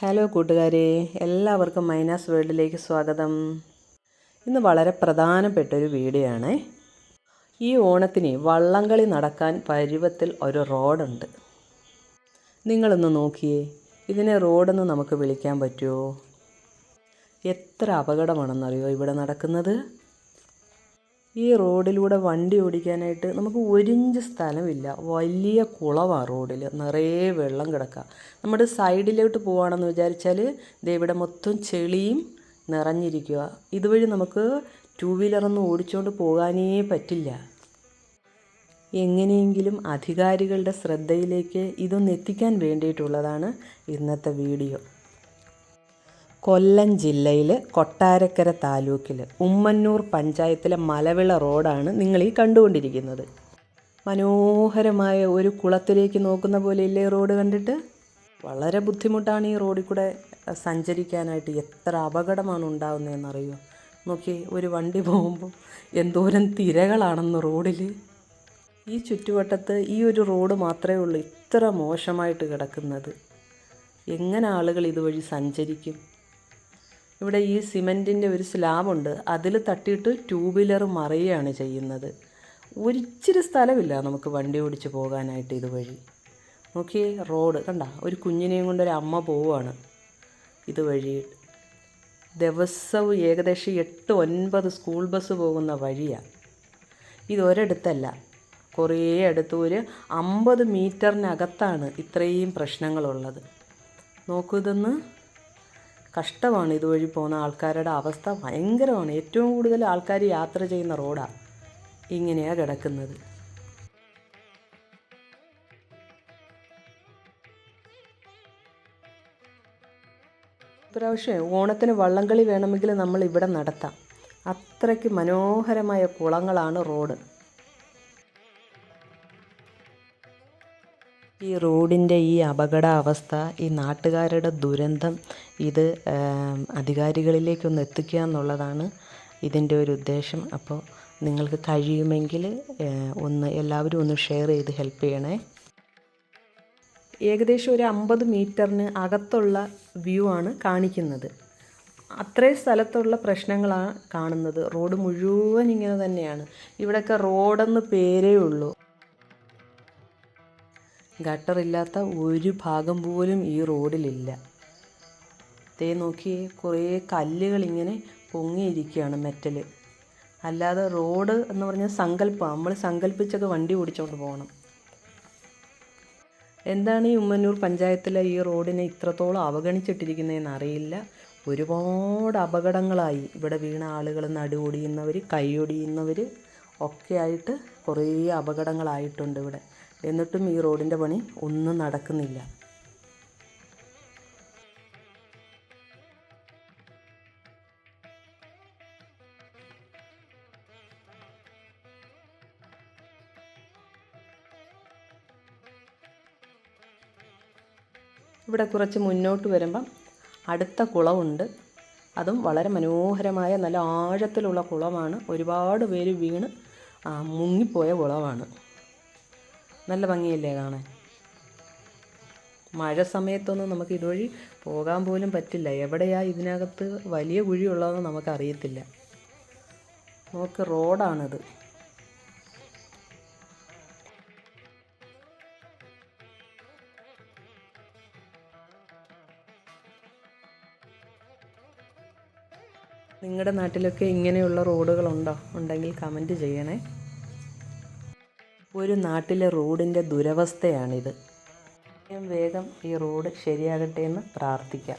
Hello കൂട്ടുകാരെ എല്ലാവർക്കും മൈനാസ് വേൾഡിലേക്ക് സ്വാഗതം. ഇന്ന് വളരെ പ്രധാനപ്പെട്ട ഒരു വീഡിയോ ആണ് ഈ ഓണത്തിന് വള്ളംകളി നടക്കാൻ പരുവത്തിൽ ഒരു റോഡുണ്ട്. നിങ്ങളൊന്ന് നോക്കിയേ ഇതിനെ റോഡെന്ന് നമുക്ക് വിളിക്കാൻ പറ്റുമോ? എത്ര അപകടമാണെന്നറിയോ ഇവിടെ നടക്കുന്നത്? ഈ റോഡിലൂടെ വണ്ടി ഓടിക്കാനായിട്ട് നമുക്ക് ഒരിഞ്ച് സ്ഥലമില്ല. വലിയ കുളവാണ് റോഡിൽ നിറയെ വെള്ളം കിടക്കുക നമ്മുടെ സൈഡിലോട്ട് പോവുകയാണെന്ന് വിചാരിച്ചാൽ ഇവിടെ മൊത്തം ചെളിയും നിറഞ്ഞിരിക്കുക ഇതുവഴി നമുക്ക് ടൂ വീലറൊന്നും ഓടിച്ചുകൊണ്ട് പോകാനേ പറ്റില്ല. എങ്ങനെയെങ്കിലും അധികാരികളുടെ ശ്രദ്ധയിലേക്ക് ഇതൊന്ന് എത്തിക്കാൻ വേണ്ടിയിട്ടുള്ളതാണ് ഇന്നത്തെ വീഡിയോ. കൊല്ലം ജില്ലയിൽ കൊട്ടാരക്കര താലൂക്കിൽ ഉമ്മന്നൂർ പഞ്ചായത്തിലെ മലവിള റോഡാണ് നിങ്ങൾ ഈ കണ്ടുകൊണ്ടിരിക്കുന്നത്. മനോഹരമായ ഒരു കുളത്തിലേക്ക് നോക്കുന്ന പോലെ ഇല്ലേ റോഡ് കണ്ടിട്ട്? വളരെ ബുദ്ധിമുട്ടാണ് ഈ റോഡിൽ കൂടെ സഞ്ചരിക്കാനായിട്ട്. എത്ര അപകടമാണ് ഉണ്ടാകുന്നതെന്നറിയോ നോക്കി ഒരു വണ്ടി പോകുമ്പോൾ എന്തോരം തിരകളാണെന്ന് റോഡിൽ ഈ ചുറ്റുവട്ടത്ത് ഈ ഒരു റോഡ് മാത്രമേ ഉള്ളൂ ഇത്ര മോശമായിട്ട് കിടക്കുന്നത്. എങ്ങനെ ആളുകൾ ഇതുവഴി സഞ്ചരിക്കും? ഇവിടെ ഈ സിമന്റിന്റെ ഒരു സ്ലാബുണ്ട്. അതിൽ തട്ടിയിട്ട് ടൂ വീലർ മറിയുകയാണ് ചെയ്യുന്നത്. ഒരിച്ചിരി സ്ഥലമില്ല നമുക്ക് വണ്ടി ഓടിച്ച് പോകാനായിട്ട് ഇതുവഴി. നോക്കിയേ റോഡ് കണ്ട ഒരു കുഞ്ഞിനെയും കൊണ്ടൊരു അമ്മ പോവുകയാണ് ഇതുവഴി. ദിവസവും ഏകദേശം എട്ട് ഒൻപത് സ്കൂൾ ബസ് പോകുന്ന വഴിയാണ് ഇതൊരിടത്തല്ല കുറേ അടുത്ത് ഒരു അമ്പത് മീറ്ററിനകത്താണ് ഇത്രയും പ്രശ്നങ്ങളുള്ളത്. നോക്കൂ ഇതൊന്ന്. കഷ്ടമാണ് ഇതുവഴി പോകുന്ന ആൾക്കാരുടെ അവസ്ഥ ഭയങ്കരമാണ്. ഏറ്റവും കൂടുതൽ ആൾക്കാർ യാത്ര ചെയ്യുന്ന റോഡാണ് ഇങ്ങനെയാണ് കിടക്കുന്നത്. ഇപ്രാവശ്യം ഓണത്തിന് വള്ളംകളി വേണമെങ്കിൽ നമ്മൾ ഇവിടെ നടത്താം. അത്രയ്ക്ക് മനോഹരമായ കുളങ്ങളാണ് റോഡ്. ഈ റോഡിന്റെ ഈ അപകട അവസ്ഥ ഈ നാട്ടുകാരുടെ ദുരന്തം ഇത് അധികാരികളിലേക്കൊന്ന് എത്തിക്കുക എന്നുള്ളതാണ് ഇതിന്റെ ഒരു ഉദ്ദേശം. അപ്പോൾ നിങ്ങൾക്ക് കഴിയുമെങ്കിൽ ഒന്ന് എല്ലാവരും ഒന്ന് ഷെയർ ചെയ്ത് ഹെൽപ്പ് ചെയ്യണേ. ഏകദേശം ഒരു അമ്പത് മീറ്ററിന് അകത്തുള്ള വ്യൂ ആണ് കാണിക്കുന്നത്. അത്രയും സ്ഥലത്തുള്ള പ്രശ്നങ്ങളാണ് കാണുന്നത്. റോഡ് മുഴുവൻ ഇങ്ങനെ തന്നെയാണ്. ഇവിടെയൊക്കെ റോഡെന്ന് പേരേ ഉള്ളൂ. ഗട്ടറില്ലാത്ത ഒരു ഭാഗം പോലും ഈ റോഡിലില്ല. തേ നോക്കി കുറേ കല്ലുകൾ ഇങ്ങനെ പൊങ്ങിയിരിക്കുകയാണ് മെറ്റൽ അല്ലാതെ റോഡ് എന്ന് പറഞ്ഞാൽ സങ്കല്പം നമ്മൾ സങ്കല്പിച്ചൊക്കെ വണ്ടി ഓടിച്ചുകൊണ്ട് പോകണം. എന്താണ് ഈ ഉമ്മന്നൂർ പഞ്ചായത്തിലെ ഈ റോഡിനെ ഇത്രത്തോളം അവഗണിച്ചിട്ടിരിക്കുന്നതെന്ന് അറിയില്ല. ഒരുപാട് അപകടങ്ങളായി. ഇവിടെ വീണ ആളുകൾ നടുവൊടിയുന്നവർ കൈയൊടിയുന്നവർ ഒക്കെ ആയിട്ട് കുറേ അപകടങ്ങളായിട്ടുണ്ട് ഇവിടെ. എന്നിട്ടും ഈ റോഡിന്റെ പണി ഒന്നും നടക്കുന്നില്ല. ഇവിടെ കുറച്ച് മുന്നോട്ട് വരുമ്പം അടുത്ത കുളമുണ്ട് അതും വളരെ മനോഹരമായ നല്ല ആഴത്തിലുള്ള കുളമാണ്. ഒരുപാട് പേര് വീണ് മുങ്ങിപ്പോയ കുളമാണ്. നല്ല ഭംഗിയല്ലേ കാണാൻ? മഴ സമയത്തൊന്നും നമുക്ക് ഇതുവഴി പോകാൻ പോലും പറ്റില്ല. എവിടെയാ ഇതിനകത്ത് വലിയ കുഴിയുള്ളതെന്ന് നമുക്കറിയത്തില്ല. നമുക്ക് റോഡാണിത്. നിങ്ങളുടെ നാട്ടിലൊക്കെ ഇങ്ങനെയുള്ള റോഡുകളുണ്ടോ? ഉണ്ടെങ്കിൽ കമന്റ് ചെയ്യണേ. ഒരു നാട്ടിലെ റോഡിന്റെ ദുരവസ്ഥയാണിത്. വേഗം ഈ റോഡ് ശരിയാകട്ടെ എന്ന് പ്രാർത്ഥിക്കാം.